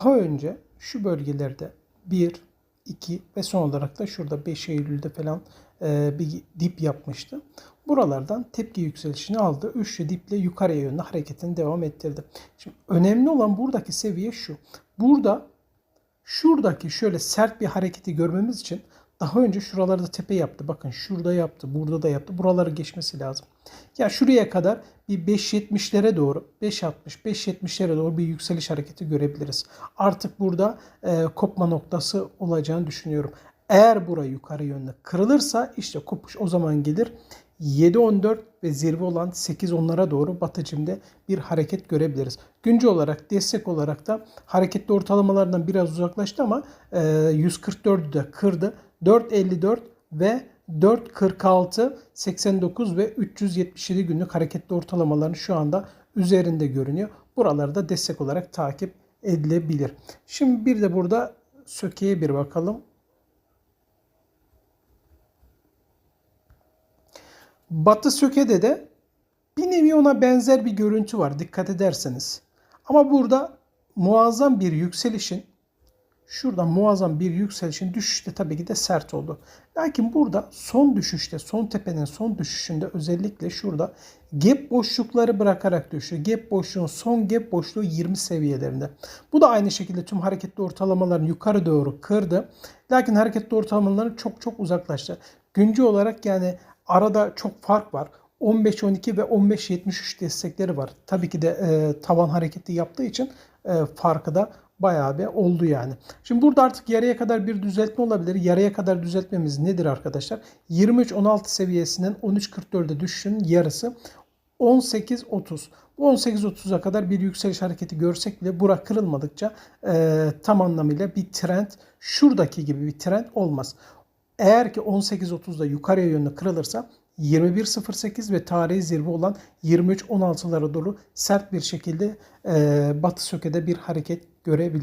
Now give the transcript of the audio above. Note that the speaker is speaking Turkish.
Daha önce şu bölgelerde 1, 2 ve son olarak da şurada 5 Eylül'de falan e, bir dip yapmıştı. Buralardan tepki yükselişini aldı. Üçlü diple yukarıya yönlü hareketini devam ettirdi. Şimdi önemli olan buradaki seviye şu. Burada şuradaki şöyle sert bir hareketi görmemiz için daha önce şuralarda tepe yaptı. Bakın şurada yaptı, burada da yaptı. Buraları geçmesi lazım. Ya şuraya kadar bir 5.70'lere doğru, 5.60, 5.70'lere doğru bir yükseliş hareketi görebiliriz. Artık burada e, kopma noktası olacağını düşünüyorum. Eğer burayı yukarı yönlü kırılırsa işte kopuş o zaman gelir. 7.14 ve zirve olan 8.10'lara doğru batıcımda bir hareket görebiliriz. Güncel olarak destek olarak da hareketli ortalamalardan biraz uzaklaştı ama e, 144'ü de kırdı. 4.54 ve 4.46, 89 ve 377 günlük hareketli ortalamaların şu anda üzerinde görünüyor. Buraları da destek olarak takip edilebilir. Şimdi bir de burada sökeye bir bakalım. Batı sökede de bir nevi ona benzer bir görüntü var dikkat ederseniz. Ama burada muazzam bir yükselişin şurada muazzam bir yükselişin düşüşte tabii ki de sert oldu. Lakin burada son düşüşte, son tepenin son düşüşünde özellikle şurada gap boşlukları bırakarak düştü. Gap boşluğun son gap boşluğu 20 seviyelerinde. Bu da aynı şekilde tüm hareketli ortalamaların yukarı doğru kırdı. Lakin hareketli ortalamaların çok çok uzaklaştı. Güncel olarak yani arada çok fark var. 15-12 ve 15-73 destekleri var. Tabii ki de e, tavan hareketi yaptığı için e, farkı da bayağı bir oldu yani. Şimdi burada artık yarıya kadar bir düzeltme olabilir. Yarıya kadar düzeltmemiz nedir arkadaşlar? 23-16 seviyesinden 13-44'e düşüşün yarısı 18-30. Bu 18-30'a kadar bir yükseliş hareketi görsek bile bura kırılmadıkça e, tam anlamıyla bir trend şuradaki gibi bir trend olmaz. Eğer ki 18.30'da yukarıya yönlü kırılırsa 21.08 ve tarihi zirve olan 23.16'lara doğru sert bir şekilde e, batı sökede bir hareket görebiliriz.